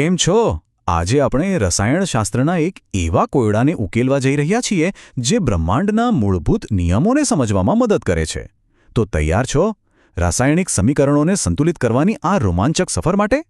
કેમ છો? આજે આપણે રસાયણશાસ્ત્રના એક એવા કોયડાને ઉકેલવા જઈ રહ્યા છીએ જે બ્રહ્માંડના મૂળભૂત નિયમોને સમજવામાં મદદ કરે છે. તો તૈયાર છો? રાસાયણિક સમીકરણોને સંતુલિત કરવાની આ રોમાંચક સફર માટે?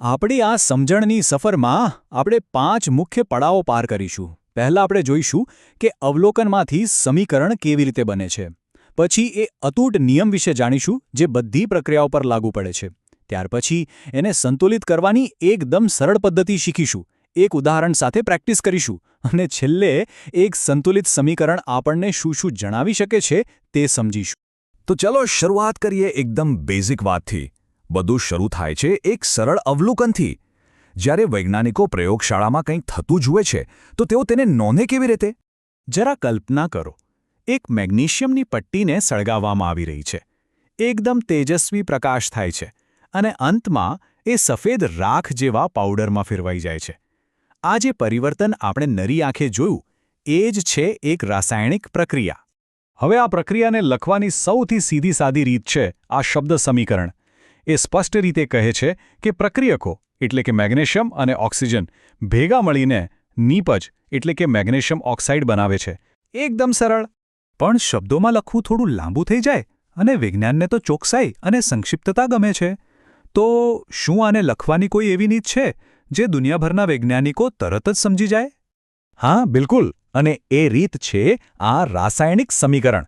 આપણી આ સમજણની સફરમાં આપણે પાંચ મુખ્ય પડાવો પાર કરીશું. પહેલા આપણે જોઈશું કે અવલોકનમાંથી સમીકરણ કેવી રીતે બને છે. પછી એ અતૂટ નિયમ વિશે જાણીશું જે બધી પ્રક્રિયાઓ પર લાગુ પડે છે. ત્યાર પછી એને સંતુલિત કરવાની એકદમ સરળ પદ્ધતિ શીખીશું. એક ઉદાહરણ સાથે પ્રેક્ટિસ કરીશું. અને છેલ્લે એક સંતુલિત સમીકરણ આપણને શું શું જણાવી શકે છે તે સમજીશું. તો ચલો શરૂઆત કરીએ એકદમ બેઝિક વાતથી. બધું શરૂ થાય છે એક સરળ અવલોકનથી. જ્યારે વૈજ્ઞાનિકો પ્રયોગશાળામાં કંઈક થતું જુએ છે, તો તેઓ તેને નોંધે કેવી રીતે? જરા કલ્પના કરો. એક મેગ્નેશિયમની પટ્ટીને સળગાવવામાં આવી રહી છે. એકદમ તેજસ્વી પ્રકાશ થાય છે. અને અંતમાં એ સફેદ રાખ જેવા પાવડરમાં ફેરવાઈ જાય છે. આ જે પરિવર્તન આપણે નરી આંખે જોયું, એ જ છે એક રાસાયણિક પ્રક્રિયા. હવે આ પ્રક્રિયાને લખવાની સૌથી સીધી સાદી રીત છે આ શબ્દ સમીકરણ. એ સ્પષ્ટ રીતે કહે છે કે પ્રક્રિયકો, એટલે કે મેગ્નેશિયમ અને ઓક્સિજન, ભેગા મળીને નીપજ, એટલે કે મેગ્નેશિયમ ઓક્સાઇડ બનાવે છે. એકદમ સરળ. પણ શબ્દોમાં લખવું થોડું લાંબુ થઈ જાય અને વિજ્ઞાનને તો ચોકસાઈ અને સંક્ષિપ્તતા ગમે છે. તો શું આને લખવાની કોઈ એવી નીત છે, જે દુનિયાભરના વૈજ્ઞાનિકો તરત જ સમજી જાય? હા, બિલકુલ. અને એ રીત છે આ રાસાયણિક સમીકરણ.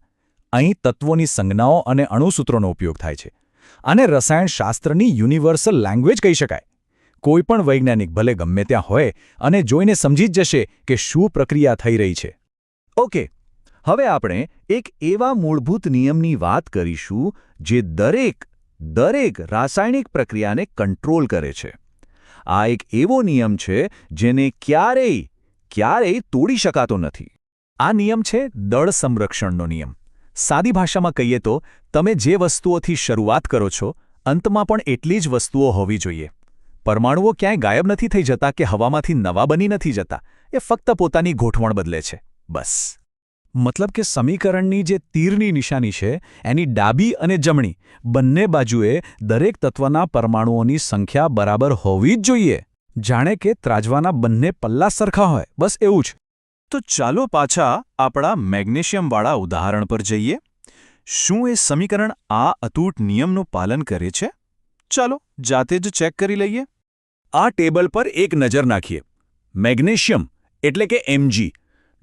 અહીં તત્વોની સંજ્ઞાઓ અને અણુસૂત્રોનો ઉપયોગ થાય છે. આને રસાયણશાસ્ત્રની યુનિવર્સલ લેંગ્વેજ કહી શકાય. કોઈ પણ વૈજ્ઞાનિક ભલે ગમે ત્યાં હોય અને જોઈને સમજી જ જશે કે શું પ્રક્રિયા થઈ રહી છે. ઓકે, હવે આપણે એક એવા મૂળભૂત નિયમની વાત કરીશું જે દરેક દરેક રાસાયણિક પ્રક્રિયાને કંટ્રોલ કરે છે. આ એક એવો નિયમ છે જેને ક્યારેય ક્યારેય તોડી શકાતો નથી. આ નિયમ છે દળ સંરક્ષણનો નિયમ. સાદી ભાષામાં કહીએ તો, તમે જે વસ્તુઓથી શરૂઆત કરો છો, અંતમાં પણ એટલી જ વસ્તુઓ હોવી જોઈએ. પરમાણુઓ ક્યાંય ગાયબ નથી થઈ જતા કે હવામાંથી નવા બની નથી જતા. એ ફક્ત પોતાની ગોઠવણ બદલે છે. બસ. મતલબ કે સમીકરણની જે તીરની નિશાની છે, એની ડાબી અને જમણી, બંને બાજુએ દરેક તત્વના પરમાણુઓની સંખ્યા બરાબર હોવી જ જોઈએ. જાણે કે ત્રાજવાના બંને પલ્લા સરખા હોય, બસ એવું જ. તો ચાલો પાછા આપણા મેગ્નેશિયમવાળા ઉદાહરણ પર જઈએ. શું એ સમીકરણ આ અતૂટ નિયમનું પાલન કરે છે? ચાલો, જાતે જ ચેક કરી લઈએ. આ ટેબલ પર એક નજર નાખીએ. મેગ્નેશિયમ, એટલે કે એમજી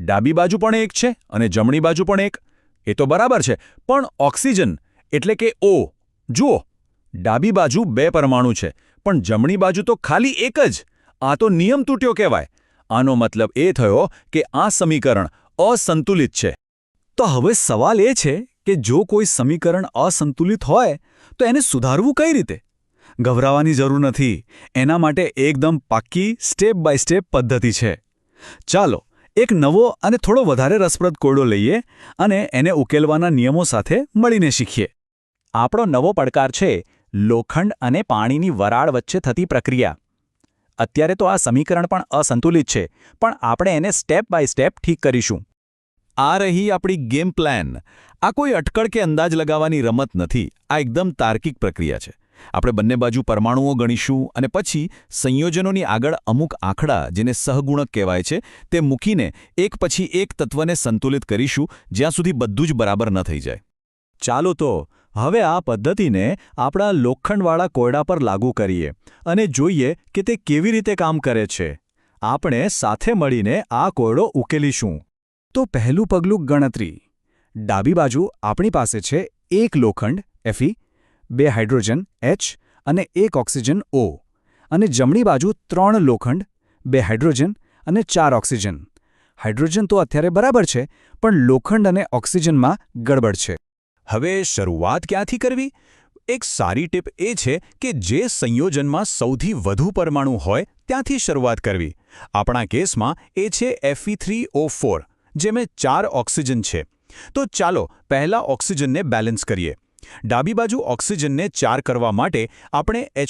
ડાબી બાજુ પણ એક છે અને જમણી બાજુ પણ એક. એ તો બરાબર છે. પણ ઓક્સિજન એટલે કે ઓ, જુઓ, ડાબી બાજુ બે પરમાણુ છે, પણ જમણી બાજુ તો ખાલી એક જ. આ તો નિયમ તૂટ્યો કહેવાય. આનો મતલબ એ થયો કે આ સમીકરણ અસંતુલિત છે. તો હવે સવાલ એ છે કે જો કોઈ સમીકરણ અસંતુલિત હોય, તો એને સુધારવું કઈ રીતે? ગભરાવાની જરૂર નથી. એના માટે એકદમ પાક્કી સ્ટેપ બાય સ્ટેપ પદ્ધતિ છે. ચાલો એક નવો અને થોડો વધારે રસપ્રદ કોયડો લઈએ અને એને ઉકેલવાના નિયમો સાથે મળીને શીખીએ. આપણો નવો પડકાર છે, લોખંડ અને પાણીની વરાળ વચ્ચે થતી પ્રક્રિયા. અત્યારે તો આ સમીકરણ પણ અસંતુલિત છે, પણ આપણે એને સ્ટેપ બાય સ્ટેપ ઠીક કરીશું. આ રહી આપણી ગેમ પ્લાન. આ કોઈ અટકળ કે અંદાજ લગાવવાની રમત નથી, આ એકદમ તાર્કિક પ્રક્રિયા છે. આપણે બંને બાજુ પરમાણુઓ ગણીશું અને પછી સંયોજનોની આગળ અમુક આંકડા જેને સહગુણક કહેવાય છે, તે મૂકીને એક પછી એક તત્વને સંતુલિત કરીશું, જ્યાં સુધી બધું જ બરાબર ન થઈ જાય. ચાલો તો, હવે આ પદ્ધતિને આપણા લોખંડવાળા કોયડા પર લાગુ કરીએ અને જોઈએ કે તે કેવી રીતે કામ કરે છે. આપણે સાથે મળીને આ કોયડો ઉકેલીશું. તો પહેલું પગલું ગણતરી. ડાબી બાજુ આપણી પાસે છે એક લોખંડ એફી બે હાઇડ્રોજન એચ અને એક ઓક્સિજન ઓ અને જમણી બાજુ ત્રણ લોખંડ, બે હાઇડ્રોજન અને ચાર ઓક્સિજન. હાઇડ્રોજન તો અત્યારે બરાબર છે, પણ લોખંડ અને ઓક્સિજનમાં ગડબડ છે. હવે શરૂઆત ક્યાંથી કરવી? એક સારી ટીપ એ છે કે જે સંયોજનમાં સૌથી વધુ પરમાણુ હોય, ત્યાંથી શરૂઆત કરવી. આપણા કેસમાં એ છે એફઈ થ્રી ફોર જેમાં ચાર ઓક્સિજન છે. તો ચાલો પહેલા ઓક્સિજનને બેલેન્સ કરીએ. ડાબી બાજુ ઓક્સિજનને ચાર કરવા માટે આપણે એચ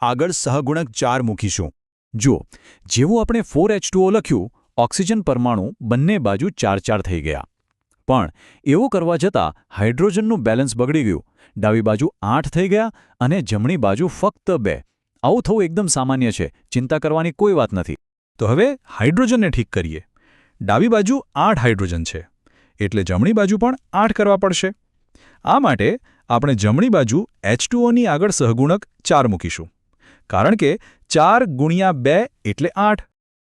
આગળ સહગુણક ચાર મૂકીશું. જુઓ, જેવું આપણે ફોર એચ લખ્યું, ઓક્સિજન પરમાણુ બંને બાજુ ચાર ચાર થઈ ગયા. પણ એવું કરવા જતાં હાઇડ્રોજનનું બેલેન્સ બગડી ગયું. ડાબી બાજુ આઠ થઈ ગયા અને જમણી બાજુ ફક્ત બે. આવું થવું એકદમ સામાન્ય છે. ચિંતા કરવાની કોઈ વાત નથી. તો હવે હાઇડ્રોજનને ઠીક કરીએ. ડાબી બાજુ આઠ હાઇડ્રોજન છે. એટલે જમણી બાજુ પણ આઠ કરવા પડશે. આ માટે આપણે જમણી બાજુ એચની આગળ સહગુણક ચાર મૂકીશું. કારણ કે ચાર ગુણ્યા બે એટલે આઠ.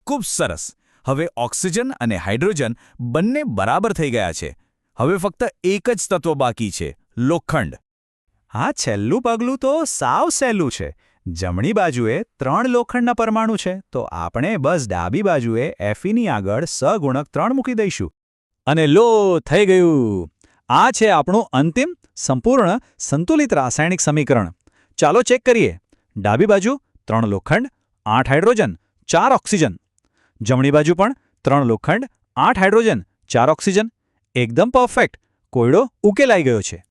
ખૂબ સરસ. હવે ઓક્સિજન અને હાઇડ્રોજન બંને બરાબર થઈ ગયા છે. હવે ફક્ત એક જ તત્વ બાકી છે, લોખંડ. આ છેલ્લું પગલું તો સાવ સહેલું છે. જમણી બાજુએ ત્રણ લોખંડના પરમાણુ છે, તો આપણે બસ ડાબી બાજુએ એફઈની આગળ સગુણક ત્રણ મૂકી દઈશું. અને લો, થઈ ગયું. આ છે આપણું અંતિમ સંપૂર્ણ સંતુલિત રાસાયણિક સમીકરણ. ચાલો ચેક કરીએ. ડાબી બાજુ ત્રણ લોખંડ, આઠ હાઇડ્રોજન, ચાર ઓક્સિજન. જમણી બાજુ પણ ત્રણ લોખંડ, આઠ હાઇડ્રોજન, ચાર ઓક્સિજન. એકદમ પરફેક્ટ. કોયડો ઉકેલાઈ ગયો છે.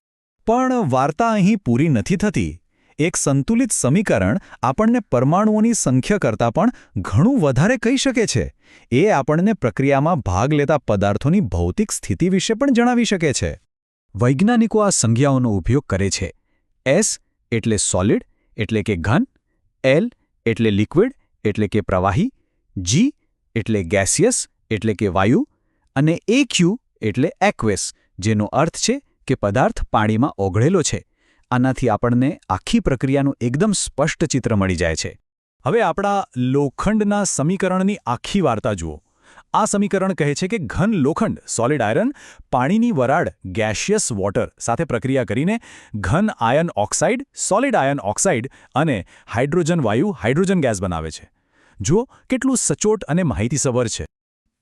પણ વાર્તા અહીં પૂરી નથી થતી. એક સંતુલિત સમીકરણ આપણને પરમાણુઓની સંખ્યા કરતાં પણ ઘણું વધારે કહી શકે છે. એ આપણને પ્રક્રિયામાં ભાગ લેતા પદાર્થોની ભૌતિક સ્થિતિ વિશે પણ જણાવી શકે છે. વૈજ્ઞાનિકો આ સંજ્ઞાઓનો ઉપયોગ કરે છે. એસ એટલે સોલિડ એટલે કે ઘન એલ એટલે લિક્વિડ એટલે કે પ્રવાહી જી એટલે ગેસિયસ એટલે કે વાયુ અને એ ક્યુ એટલે એક્વેસ જેનો અર્થ છે કે પદાર્થ પાણીમાં ઓગળેલો છે. આનાથી આપણને આખી પ્રક્રિયાનું એકદમ સ્પષ્ટ ચિત્ર મળી જાય છે. હવે આપણા લોખંડના સમીકરણની આખી વાર્તા જુઓ. આ સમીકરણ કહે છે કે ઘન લોખંડ સોલિડ આયરન પાણીની વરાળ ગેશિયસ વોટર સાથે પ્રક્રિયા કરીને ઘન iron oxide solid iron oxide અને હાઇડ્રોજન વાયુ હાઇડ્રોજન ગેસ બનાવે છે. જુઓ, કેટલું સચોટ અને માહિતીસભર છે.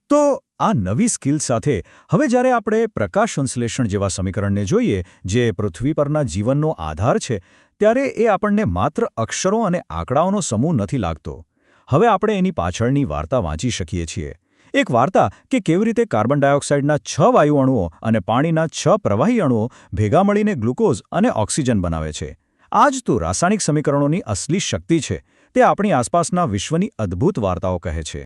તો આ નવી સ્કિલ સાથે હવે જ્યારે આપણે પ્રકાશ સંશ્લેષણ જેવા સમીકરણને જોઈએ, જે પૃથ્વી પરના જીવનનો આધાર છે, ત્યારે એ આપણને માત્ર અક્ષરો અને આંકડાઓનો સમૂહ નથી લાગતો. હવે આપણે એની પાછળની વાર્તા વાંચી શકીએ છીએ. એક વાર્તા કે કેવી રીતે કાર્બન ડાયોક્સાઇડના છ વાયુ અણુઓ અને પાણીના છ પ્રવાહી અણુઓ ભેગા મળીને ગ્લુકોઝ અને ઓક્સિજન બનાવે છે. આ જ તો રાસાયણિક સમીકરણોની અસલી શક્તિ છે, તે આપણી આસપાસના વિશ્વની અદ્ભુત વાર્તાઓ કહે છે.